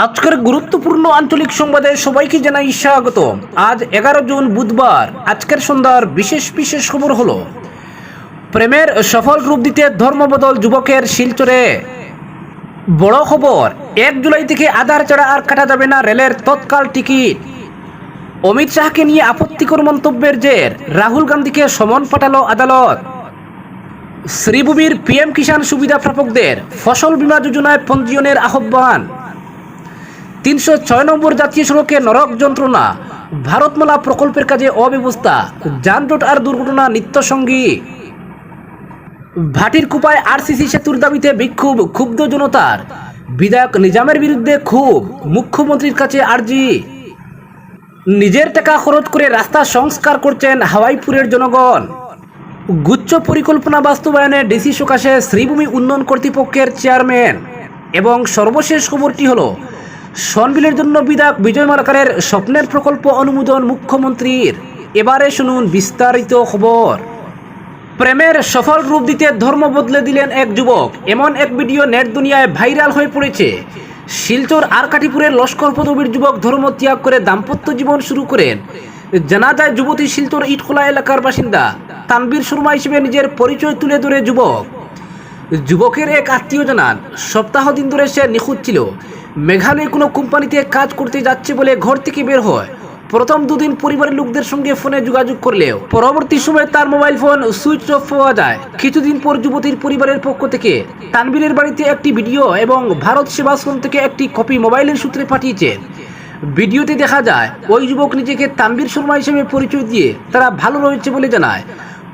আজকের গুরুত্বপূর্ণ আঞ্চলিক সংবাদে সবাইকে জানাই স্বাগত। আজ এগারো জুন বুধবার, আজকের সন্ধ্যার বিশেষ বিশেষ খবর হলো, প্রেমের সফল রূপ দিতে ধর্মবদল যুবকের শিলচরে। বড় খবর, এক জুলাই থেকে আধার ছাড়া আর কাটা যাবে না রেলের তৎকাল টিকিট। অমিত শাহকে নিয়ে আপত্তিকর মন্তব্যের জের, রাহুল গান্ধীকে সমন পাঠালো আদালত। শ্রীভূমির পিএম কিষাণ সুবিধা প্রাপকদের ফসল বীমা যোজনায় পঞ্জীয়নের আহ্বান। তিনশো ছয় নম্বর জাতীয় সড়কে নরক যন্ত্রণা, ভারতমালা প্রকল্পের কাজে অব্যবস্থা, যানজট আর দুর্ঘটনা, নিত্যসঙ্গী। ভাটির কুপায় আরসিসি সেতুর দাবিতে বিক্ষোভ, ক্ষুব্ধ জনতার। বিধায়ক নিজামের বিরুদ্ধে ক্ষোভ, মুখ্যমন্ত্রীর কাছে আর্জি। নিজের টাকা খরচ করে রাস্তা সংস্কার করছেন হাওয়াইপুরের জনগণ। গুচ্ছ পরিকল্পনা বাস্তবায়নে ডিসি সকাশে শ্রীভূমি উন্নয়ন কর্তৃপক্ষের চেয়ারম্যান। এবং সর্বশেষ খবরটি হলো সনবিলের জন্য বিধায়ক বিজয় মালাকারের স্বপ্নের প্রকল্প অনুমোদন মুখ্যমন্ত্রীর। এবারে শুনুন বিস্তারিত খবর। প্রেমের সফল রূপ দিতে ধর্ম বদলে দিলেন এক যুবক। এমন এক ভিডিও নেট দুনিয়ায় ভাইরাল হয়ে পড়েছে। শিলচর আরকাটিপুরের লস্কর পদবীর যুবক ধর্ম ত্যাগ করে দাম্পত্য জীবন শুরু করেন। জানা যায় যুবতী শিলচর ইটখোলা এলাকার বাসিন্দা। তানবীর শর্মা হিসেবে নিজের পরিচয় তুলে ধরে যুবক। যুবকের এক আত্মীয় জানান, সপ্তাহ দিন ধরে সে নিখোঁজ ছিল। মেঘালয়ে কোনো কোম্পানিতে কাজ করতে যাচ্ছে বলে ঘর থেকে বের হয়। প্রথম দুদিন পরিবারের লোকদের সঙ্গে ফোনে যোগাযোগ করলেও পরবর্তী সময়ে তার মোবাইল ফোন সুইচ অফ পাওয়া যায়। কিছুদিন পর যুবতীর পরিবারের পক্ষ থেকে তানবীরের বাড়িতে একটি ভিডিও এবং ভারত সেবাশ্রম থেকে একটি কপি মোবাইলের সূত্রে পাঠিয়েছেন। ভিডিওতে দেখা যায়, ওই যুবক নিজেকে তানবীর শর্মা হিসেবে পরিচয় দিয়ে তারা ভালো রয়েছে বলে জানায়।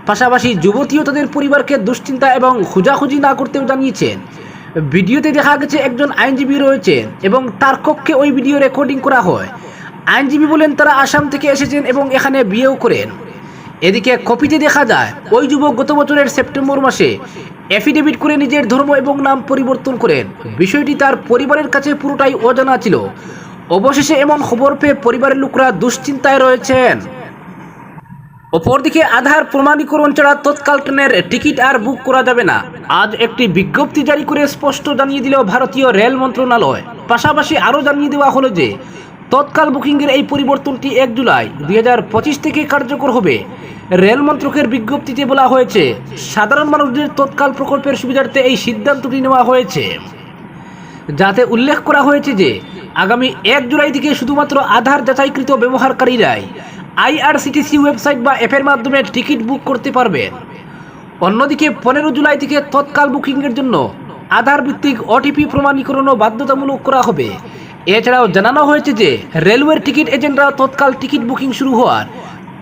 পাশাপাশি যুবতীও তাদের পরিবারকে দুশ্চিন্তা এবং খোঁজাখুঁজি না করতেও জানিয়েছেন। ভিডিওতে দেখা গেছে একজন আইনজীবী রয়েছেন এবং তার কক্ষে ওই ভিডিও রেকর্ডিং করা হয়। আইনজীবী বলেন তারা আসাম থেকে এসেছেন এবং এখানে বিয়েও করেন। এদিকে কপিতে দেখা যায়, ওই যুবক গত বছরের সেপ্টেম্বর মাসে এফিডেভিট করে নিজের ধর্ম এবং নাম পরিবর্তন করেন। বিষয়টি তার পরিবারের কাছে পুরোটাই অজানা ছিল। অবশেষে এমন খবর পেয়ে পরিবারের লোকরা দুশ্চিন্তায় রয়েছেন। অপরদিকে আধার প্রমাণীকরণ ছাড়া তৎকাল ট্রেনের টিকিট আর বুক করা যাবে না। আজ একটি বিজ্ঞপ্তি জারি করে স্পষ্ট জানিয়ে দিল ভারতীয় রেল মন্ত্রণালয়। পাশাপাশি আরও জানিয়ে দেওয়া হলো যে, তৎকাল বুকিংয়ের এই পরিবর্তনটি এক জুলাই দু হাজার পঁচিশ থেকে কার্যকর হবে। রেল মন্ত্রকের বিজ্ঞপ্তিতে বলা হয়েছে, সাধারণ মানুষদের তৎকাল প্রকল্পের সুবিধার্থে এই সিদ্ধান্তটি নেওয়া হয়েছে। যাতে উল্লেখ করা হয়েছে যে, আগামী এক জুলাই থেকে শুধুমাত্র আধার যাচাইকৃত ব্যবহারকারীরাই আইআরসিটিসি ওয়েবসাইট বা অ্যাপের মাধ্যমে টিকিট বুক করতে পারবেন অন্যদিকে, পনেরো জুলাই থেকে তৎকাল বুকিংয়ের জন্য আধার ভিত্তিক ওটিপি প্রমাণীকরণও বাধ্যতামূলক করা হবে। এছাড়াও জানানো হয়েছে যে, রেলওয়ের টিকিট এজেন্টরা তৎকাল টিকিট বুকিং শুরু হওয়ার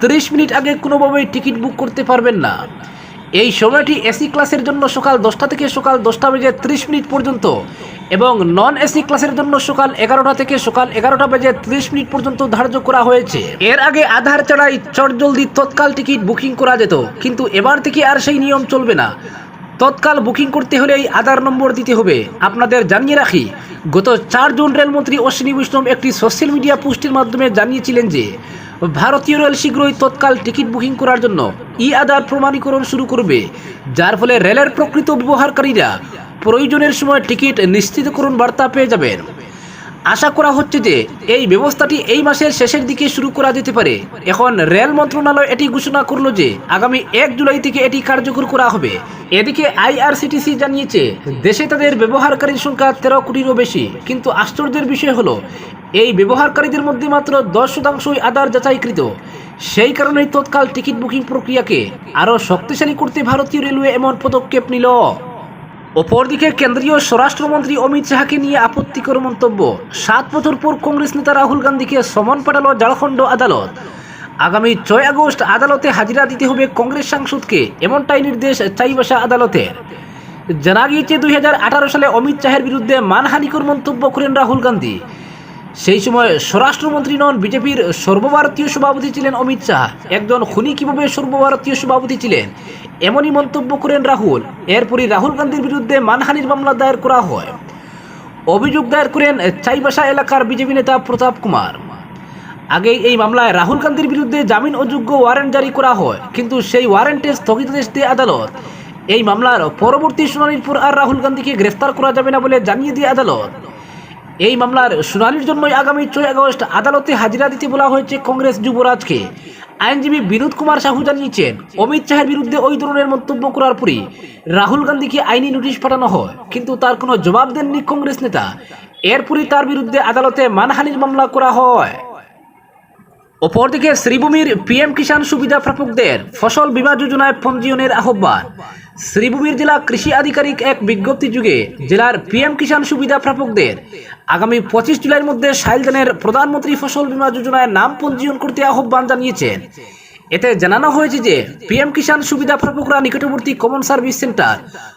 তিরিশ মিনিট আগে কোনোভাবেই টিকিট বুক করতে পারবেন না। এই সময়টি এসি ক্লাসের জন্য সকাল দশটা থেকে সকাল দশটা বেজে ত্রিশ মিনিট পর্যন্ত এবং নন এসি ক্লাসের জন্য সকাল এগারোটা থেকে সকাল এগারোটা বেজে ত্রিশ মিনিট পর্যন্ত ধার্য করা হয়েছে। এর আগে আধার ছাড়াই চটজলদি তৎকাল টিকিট বুকিং করা যেত, কিন্তু এবার থেকে আর সেই নিয়ম চলবে না। তৎকাল বুকিং করতে হলেই আধার নম্বর দিতে হবে। আপনাদের জানিয়ে রাখি, গত চার জুন রেলমন্ত্রী অশ্বিনী বৈষ্ণব একটি সোশ্যাল মিডিয়া পোস্টের মাধ্যমে জানিয়েছিলেন যে, ভারতীয় রেল শীঘ্রই তৎকাল টিকিট বুকিং করার জন্য ই আধার প্রমাণীকরণ শুরু করবে। যার ফলে রেলের প্রকৃত ব্যবহারকারীরা প্রয়োজনের সময় টিকিট নিশ্চিতকরণ বার্তা পেয়ে যাবেন। আশা করা হচ্ছে যে এই ব্যবস্থাটি এই মাসের শেষের দিকে শুরু করা যেতে পারে। এখন রেল মন্ত্রণালয় এটি ঘোষণা করল যে আগামী এক জুলাই থেকে এটি কার্যকর করা হবে। এদিকে আইআরসিটিসি জানিয়েছে, দেশে তাদের ব্যবহারকারীর সংখ্যা তেরো কোটিরও বেশি। কিন্তু আশ্চর্যের বিষয় হলো, এই ব্যবহারকারীদের মধ্যে মাত্র দশ শতাংশই আধার যাচাইকৃত। সেই কারণেই তৎকাল টিকিট বুকিং প্রক্রিয়াকে আরও শক্তিশালী করতে ভারতীয় রেলওয়ে এমন পদক্ষেপ নিল। অপরদিকে কেন্দ্রীয় স্বরাষ্ট্রমন্ত্রী অমিত শাহকে নিয়ে আপত্তিকর মন্তব্য। সাত বছর পর কংগ্রেস নেতা রাহুল গান্ধীকে সমন পাঠালো ঝাড়খণ্ড আদালত। আগামী ছয় আগস্ট আদালতে হাজিরা দিতে হবে কংগ্রেস সাংসদকে, এমনটাই নির্দেশ চাইবাসা আদালতের। জানা গিয়েছে দুই হাজার আঠারো সালে অমিত শাহের বিরুদ্ধে মানহানিকর মন্তব্য করেন রাহুল গান্ধী। সেই সময় স্বরাষ্ট্রমন্ত্রী নন, বিজেপির সর্বভারতীয় সভাপতি ছিলেন অমিত শাহ। একজন খুনি কীভাবে সর্বভারতীয় সভাপতি ছিলেন? এমনই মন্তব্য করেন রাহুল। এরপরই রাহুল গান্ধীর বিরুদ্ধে মানহানির মামলা দায়ের করা হয়। অভিযোগ দায়ের করেন চাইবাসা এলাকার বিজেপি নেতা প্রতাপ কুমার। আগে এই মামলায় রাহুল গান্ধীর বিরুদ্ধে জামিন অযোগ্য ওয়ারেন্ট জারি করা হয়। কিন্তু সেই ওয়ারেন্টে স্থগিতাদেশ দিয়ে আদালত। এই মামলার পরবর্তী শুনানির পর আর রাহুল গান্ধীকে গ্রেফতার করা যাবে না বলে জানিয়ে দিয়ে আদালত। এই মামলার শুনানির জন্যই আগামী ছয় আগস্ট আদালতে হাজিরা দিতে বলা হয়েছে কংগ্রেস যুবরাজকে। আইনজীবী বিনোদ কুমার সাহু জানিয়েছেন, অমিত শাহের বিরুদ্ধে ওই ধরনের মন্তব্য করার পরই রাহুল গান্ধীকে আইনি নোটিশ পাঠানো হয়, কিন্তু তার কোনো জবাব দেননি কংগ্রেস নেতা। এরপরই তার বিরুদ্ধে আদালতে মানহানির মামলা করা হয়। অপরদিকে শ্রীভূমির পিএম কিষাণ সুবিধা প্রাপকদের ফসল বীমা যোজনায় পঞ্জীয়নের আহ্বান। শ্রীভূমির জেলা কৃষি আধিকারিক এক বিজ্ঞপ্তি যুগে জেলার পিএম কিষাণ সুবিধা প্রাপকদের আগামী পঁচিশ জুলাইয়ের মধ্যে সাইলদানের প্রধানমন্ত্রী ফসল বীমা যোজনায় নাম পঞ্জীয়ন করতে আহ্বান জানিয়েছেন। এতে জানানো হয়েছে যে, পিএম কিষাণ সুবিধা প্রাপকরা নিকটবর্তী কমন সার্ভিস সেন্টার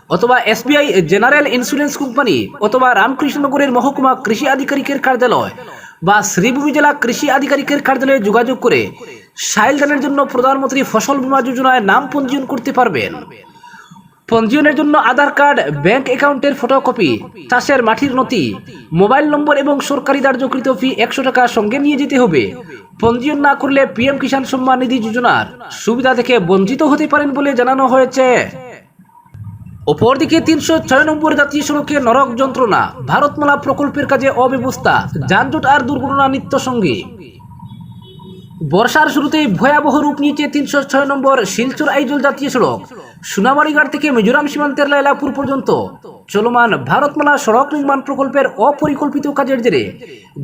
অথবা এসবিআই জেনারেল ইন্স্যুরেন্স কোম্পানি অথবা রামকৃষ্ণনগরের মহকুমা কৃষি আধিকারিকের কার্যালয় বা শ্রীভূমি জেলা কৃষি আধিকারিকের কার্যালয়ে যোগাযোগ করে সাইল দানের জন্য প্রধানমন্ত্রী ফসল বীমা যোজনায় নাম পঞ্জীয়ন করতে পারবেন। পঞ্জীয়নের জন্য আধার কার্ড, ব্যাংক অ্যাকাউন্টের ফটোকপি, চাষের মাটির নথি, মোবাইল নম্বর এবং সরকারি ধার্যকৃত ফি একশো টাকা সঙ্গে নিয়ে যেতে হবে। পঞ্জীয়ন না করলে পিএম কিষাণ সম্মান নিধি যোজনার সুবিধা থেকে বঞ্চিত হতে পারেন বলে জানানো হয়েছে। অপরদিকে তিনশো ছয় নম্বর জাতীয় সড়কে নরক যন্ত্রণা, ভারতমালা প্রকল্পের কাজে অব্যবস্থা, যানজট আর দুর্ঘটনা নিত্য সঙ্গী বর্ষার শুরুতেই ভয়াবহ রূপ নিয়েছে তিনশো ছয় নম্বর শিলচর আইজল জাতীয় সড়ক। সোনামারিঘাট থেকে মিজোরাম সীমান্তের লাইলাপুর পর্যন্ত চলমান ভারতমালা সড়ক নির্মাণ প্রকল্পের অপরিকল্পিত কাজের জেরে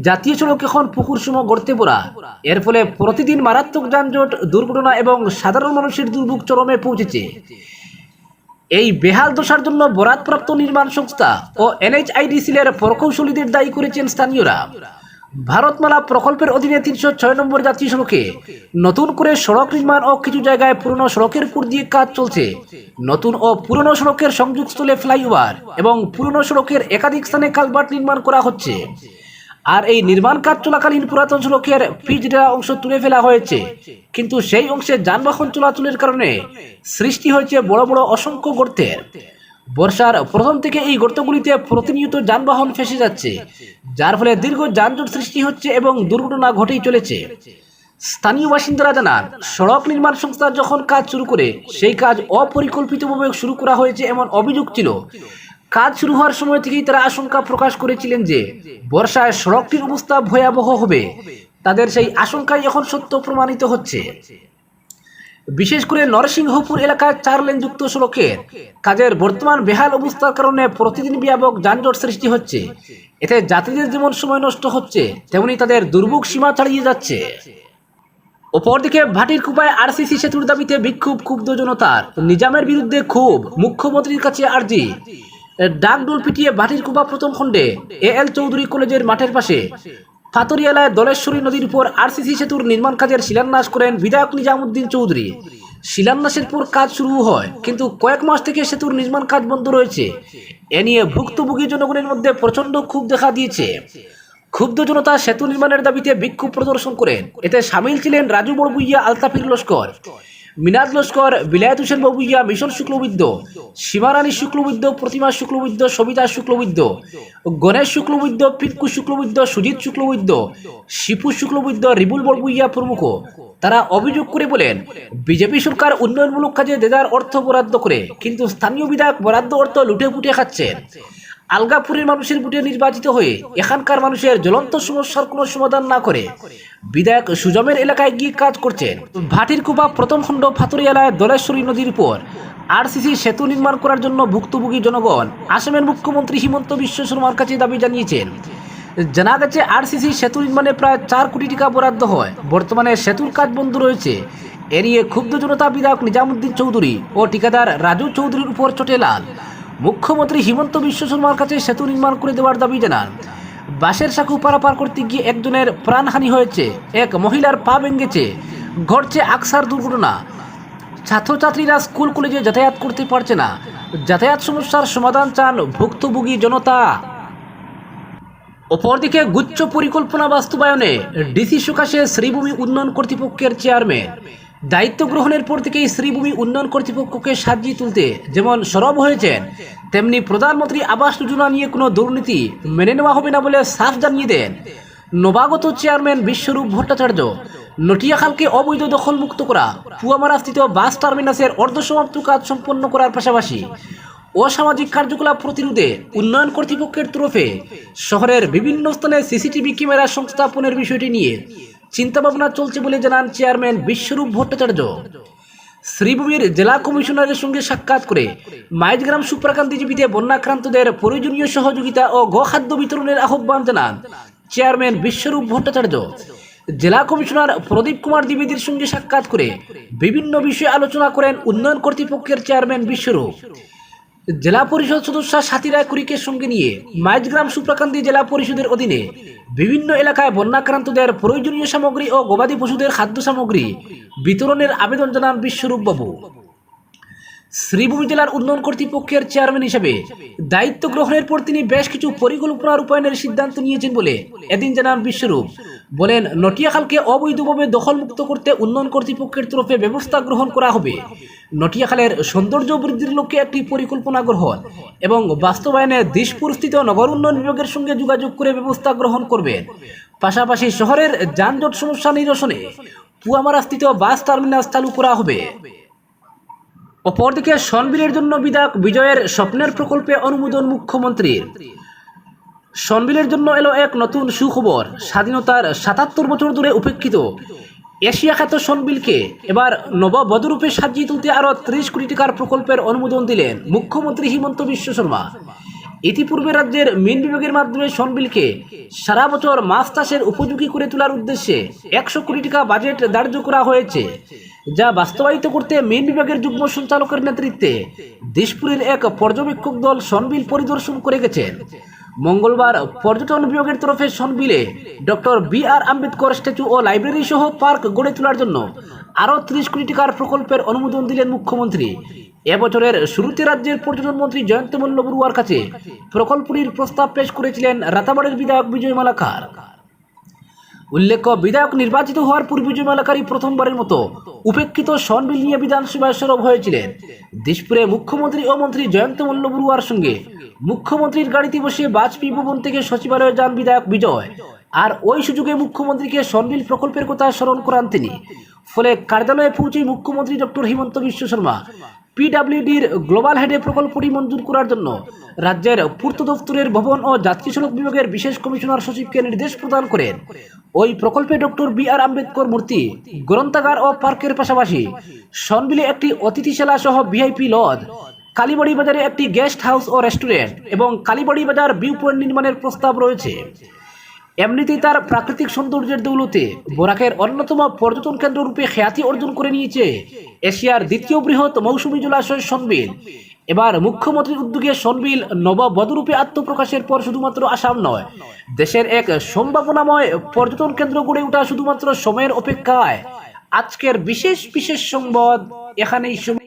জাতীয় সড়ক এখন পুকুর সম গড়তে পড়া। এর ফলে প্রতিদিন মারাত্মক যানজট, দুর্ঘটনা এবং সাধারণ মানুষের দুর্ভোগ চরমে পৌঁছেছে। এই বেহাল দশার জন্য বরাদপ্রাপ্ত নির্মাণ সংস্থা ও এনএইচআইডিসিলের প্রকৌশলীদের দায়ী করেছেন স্থানীয়রা। ভারতমালা প্রকল্পের অধীনে তিনশো ছয় নম্বর জাতীয় সড়কে নতুন করে সড়ক নির্মাণ ও কিছু জায়গায় পুরনো সড়কের উপর দিয়ে কাজ চলছে। নতুন ও পুরনো সড়কের সংযোগস্থলে ফ্লাইওভার এবং পুরনো সড়কের একাধিক স্থানে কালভার্ট নির্মাণ করা হচ্ছে। আর এই নির্মাণ কাজ চলাকালীন পুরাতন সড়কের পিচ দেওয়া অংশ তুলে ফেলা হয়েছে। কিন্তু সেই অংশে যানবাহন চলাচলের কারণে সৃষ্টি হয়েছে বড় বড় অসংখ্য গর্তের। বর্ষার প্রথম থেকে এই গর্তগুলিতে প্রতিনিয়ত যানবাহন ফেসে যাচ্ছে, যার ফলে দীর্ঘ যানজট সৃষ্টি হচ্ছে এবং দুর্ঘটনা ঘটেই চলেছে। স্থানীয় বাসিন্দারা জানান, সড়ক নির্মাণ সংস্থা যখন কাজ শুরু করে, সেই কাজ অপরিকল্পিতভাবে শুরু করা হয়েছে এমন অভিযোগ ছিল। কাজ শুরু হওয়ার সময় থেকেই তারা আশঙ্কা প্রকাশ করেছিলেন যে, বর্ষায় সড়কটির অবস্থা ভয়াবহ হবে। তাদের সেই আশঙ্কাই এখন সত্য প্রমাণিত হচ্ছে। বিশেষ করে নরসিংহপুর এলাকায় চার লেনযুক্ত সড়কের কাজের বর্তমান বেহাল অবস্থার কারণে প্রতিদিন ব্যাপক যানজট সৃষ্টি হচ্ছে। এতে যাত্রীদের যেমন সময় নষ্ট হচ্ছে, তেমনি তাদের দুর্ভোগ সীমা ছাড়িয়ে যাচ্ছে। অপরদিকে ভাটির কুপায় আরসিসি সেতুর দাবিতে বিক্ষোভ ক্ষুব্ধ জনতার। নিজামের বিরুদ্ধে ক্ষোভ, মুখ্যমন্ত্রীর কাছে আর্জি। ডাকডোল পিটিয়ে ভাটির কুপা প্রথম খণ্ডে এ এল চৌধুরী কলেজের মাঠের পাশে ফাতরিয়ালায় দলেশ্বরী নদীর উপর আরসিসি সেতুর নির্মাণ কাজের শিলান্যাস করেন বিধায়ক নিজামুদ্দিন চৌধুরী। শিলান্যাসের পর কাজ শুরু হয়, কিন্তু কয়েক মাস থেকে সেতুর নির্মাণ কাজ বন্ধ রয়েছে। এ নিয়ে ভুক্তভোগী জনগণের মধ্যে প্রচণ্ড ক্ষোভ দেখা দিয়েছে। ক্ষুব্ধ জনতা সেতু নির্মাণের দাবিতে বিক্ষোভ প্রদর্শন করেন। এতে সামিল ছিলেন রাজু বড়বুইয়া, আলতাফির লস্কর। মিনাদ লস্কর, বিলায়ত হোসেন ববুইয়া মিশন শুক্লবৈদ্য, সীমারানী শুক্লবৈদ্য, প্রতিমা শুক্লবৈদ্য, সবিতা শুক্লবৈদ্য, গণেশ শুক্লবৈদ্য পিটকু শুক্লবৈদ্য, সুজিত শুক্লবৈদ্য, শিপু শুক্লবৈদ্য, রিবুল বড়বুইয়া প্রমুখ। তারা অভিযোগ করে বলেন, বিজেপি সরকার উন্নয়নমূলক কাজে দেদার অর্থ বরাদ্দ করে, কিন্তু স্থানীয় বিধায়ক বরাদ্দ অর্থ লুটে পুটে খাচ্ছেন আলগাপুরের মানুষের বুটে নির্বাচিত হয়ে এখানকার মানুষের জ্বলন্ত সমস্যার কোনো সমাধান না করে বিধায়ক সুজমের এলাকায় গিয়ে কাজ করছেন। ভাটির কুপা প্রথম খণ্ড ফাতুরিয়ালায় দলেশ্বরী নদীর উপর আরসিসি সেতু নির্মাণ করার জন্য ভুক্তভোগী জনগণ, আসামের মুখ্যমন্ত্রী হিমন্ত বিশ্ব শর্মার কাছে দাবি জানিয়েছেন। জানা গেছে, আরসিসি সেতু নির্মাণে প্রায় চার কোটি টাকা বরাদ্দ হয়। বর্তমানে সেতুর কাজ বন্ধ রয়েছে। এড়িয়ে ক্ষুব্ধ জনতা বিধায়ক নিজামুদ্দিন চৌধুরী ও ঠিকাদার রাজু চৌধুরীর উপর চটে লাল। মুখ্যমন্ত্রী হিমন্ত বিশ্ব শর্মার কাছে সেতু নির্মাণ করে দেওয়ার দাবি জানান। বাসের সাঁকু পারাপার করতে গিয়ে একজনের প্রাণহানি হয়েছে। এক মহিলার পা ভেঙেছে। ঘটছে আকসার দুর্ঘটনা। ছাত্রছাত্রীরা স্কুল, কলেজে যাতায়াত করতে পারছে না। যাতায়াত সমস্যার সমাধান চান ভুক্তভোগী জনতা। অপরদিকে গুচ্ছ পরিকল্পনা বাস্তবায়নে ডিসি সুকাশে শ্রীভূমি উন্নয়ন কর্তৃপক্ষের চেয়ারম্যান দায়িত্ব গ্রহণের পর থেকেই শ্রীভূমি উন্নয়ন কর্তৃপক্ষকে সাজিয়ে তুলতে যেমন সরব হয়েছেন, তেমনি প্রধানমন্ত্রী আবাস যোজনা নিয়ে কোনো দুর্নীতি মেনে নেওয়া হবে না বলে সাফ জানিয়ে দেন। নবাগত চেয়ারম্যান বিশ্বরূপ ভট্টাচার্য, নটিয়াখালকে অবৈধ দখলমুক্ত করা পুয়ামারাস্থিত বাস টার্মিনাসের অর্ধসমাপ্ত কাজ সম্পন্ন করার পাশাপাশি অসামাজিক কার্যকলাপ প্রতিরোধে উন্নয়ন কর্তৃপক্ষের তরফে শহরের বিভিন্ন স্থানে সিসিটিভি ক্যামেরা সংস্থাপনের বিষয়টি নিয়ে চিন্তাভাবনা চলছে বলে জানান চেয়ারম্যান বিশ্বরূপ ভট্টাচার্য। শ্রীভূমির জেলা কমিশনারের সঙ্গে সাক্ষাৎ করে মাইজগ্রাম সুপ্রাকান্তি জীবিতে বন্যাক্রান্তদের প্রয়োজনীয় সহযোগিতা ও গোখাদ্য বিতরণের আহ্বান জানান চেয়ারম্যান বিশ্বরূপ ভট্টাচার্য। জেলা কমিশনার প্রদীপ কুমার দ্বিবেদীর সঙ্গে সাক্ষাৎ করে বিভিন্ন বিষয়ে আলোচনা করেন উন্নয়ন কর্তৃপক্ষের চেয়ারম্যান বিশ্বরূপ। জেলা পরিষদ সদস্য সাথী রায় কুরিকের সঙ্গে নিয়ে মাইজগ্রাম সুপ্রাকান্তি জেলা পরিষদের অধীনে বিভিন্ন এলাকায় বন্যাক্রান্তদের প্রয়োজনীয় সামগ্রী ও গবাদি পশুদের খাদ্য সামগ্রী বিতরণের আবেদন জানান বিশ্বরূপ বাবু। শ্রীভূমি জেলার উন্নয়ন কর্তৃপক্ষের চেয়ারম্যান হিসেবে দায়িত্ব গ্রহণের পর তিনি বেশ কিছু পরিকল্পনা রূপায়ণের সিদ্ধান্ত নিয়েছেন বলে এদিন জানান বিশ্বরূপ। বলেন নটিয়াখালকে অবৈধভাবে দখলমুক্ত করতে উন্নয়ন কর্তৃপক্ষের তরফে ব্যবস্থা গ্রহণ করা হবে। নটিয়াখালের সৌন্দর্য বৃদ্ধির লক্ষ্যে একটি পরিকল্পনা গ্রহণ এবং বাস্তবায়নে দিশপুরস্থিত নগর উন্নয়ন বিভাগের সঙ্গে যোগাযোগ করে ব্যবস্থা গ্রহণ করবেন। পাশাপাশি শহরের যানজট সমস্যা নিরসনে পুয়ামারাস্থিত বাস টার্মিনাস চালু করা হবে। অপরদিকে সনবিলের জন্য বিধায়ক বিজয়ের স্বপ্নের প্রকল্পে অনুমোদন মুখ্যমন্ত্রীর। সনবিলের জন্য এলো এক নতুন সুখবর। স্বাধীনতার সাতাত্তর বছর ধরে উপেক্ষিত। এশিয়া খ্যাত সনবিলকে এবার নববধরূপে সাজিয়ে তুলতে আরও ত্রিশ কোটি টাকার প্রকল্পের অনুমোদন দিলেন মুখ্যমন্ত্রী হিমন্ত বিশ্ব শর্মা। ইতিপূর্বে রাজ্যের মিন বিভাগের মাধ্যমে সনবিলকে সারা বছর মাছ চাষের উপযোগী করে তোলার উদ্দেশ্যে একশো কোটি টাকা বাজেট ধার্য করা হয়েছে, যা বাস্তবায়িত করতে মিন বিভাগের যুগ্ম সঞ্চালকের নেতৃত্বে দিশপুরের এক পর্যবেক্ষক দল সনবিল পরিদর্শন করে গেছেন। মঙ্গলবার পর্যটন বিভাগের তরফে সনবিলে doctor B R Ambedkar statue ও লাইব্রেরি সহ পার্ক গড়ে তোলার জন্য আরও ত্রিশ কোটি টাকার প্রকল্পের অনুমোদন দিলেন মুখ্যমন্ত্রী। এবছরের শুরুতে রাজ্যের পর্যটন মন্ত্রী জয়ন্ত মল্ল বড়ুয়ার কাছে প্রকল্পটির প্রস্তাব পেশ করেছিলেন রাতাবাড়ির বিধায়ক বিজয় মালাকার। উল্লেখ্য, বিধায়ক নির্বাচিত হওয়ার পূর্বে বিজয় মালাকারই প্রথমবারের মতো উপেক্ষিত সনবিল নিয়ে বিধানসভায় সরব হয়েছিলেন। দিশপুরে মুখ্যমন্ত্রী ও মন্ত্রী জয়ন্ত মল্ল বড়ুয়ার সঙ্গে মুখ্যমন্ত্রীর গাড়িতে বসে বাজপেয়ী ভবন থেকে সচিবালয়ে যান বিধায়ক বিজয়। আর ওই সুযোগে মুখ্যমন্ত্রীকে সনবিল প্রকল্পের কথা স্মরণ করান তিনি। ফলে কার্যালয়ে পৌঁছে মুখ্যমন্ত্রী ডক্টর হিমন্ত বিশ্ব শর্মা, পিডাব্লিউডির গ্লোবাল হেডে প্রকল্পটি মঞ্জুর করার জন্য রাজ্যের পূর্ত দপ্তরের ভবন ও যাত্রী সড়ক বিভাগের বিশেষ কমিশনার সচিবকে নির্দেশ প্রদান করেন। ওই প্রকল্পে ডক্টর বি আর আম্বেদকর মূর্তি, গ্রন্থাগার ও পার্কের পাশাপাশি সনবিলে একটি অতিথিশালা সহ ভিআইপি লজ কালীবাড়ি বাজারে একটি গেস্ট হাউস ও রেস্টুরেন্ট এবং কালীবাড়ি বাজার ভিউ পয়েন্ট নির্মাণের প্রস্তাব রয়েছে। এমনিতেই তার প্রাকৃতিক সৌন্দর্যের দৌলতে বরাকের অন্যতম পর্যটন কেন্দ্র রূপে খ্যাতি অর্জন করে নিয়েছে এশিয়ার দ্বিতীয় বৃহৎ মৌসুমী জলাশয় সনবিল এবার মুখ্যমন্ত্রীর উদ্যোগে সনবিল নববধরূপে আত্মপ্রকাশের পর শুধুমাত্র আসাম নয়, দেশের এক সম্ভাবনাময় পর্যটন কেন্দ্র গড়ে ওঠা শুধুমাত্র সময়ের অপেক্ষায়। আজকের বিশেষ বিশেষ সংবাদ এখানেই সম-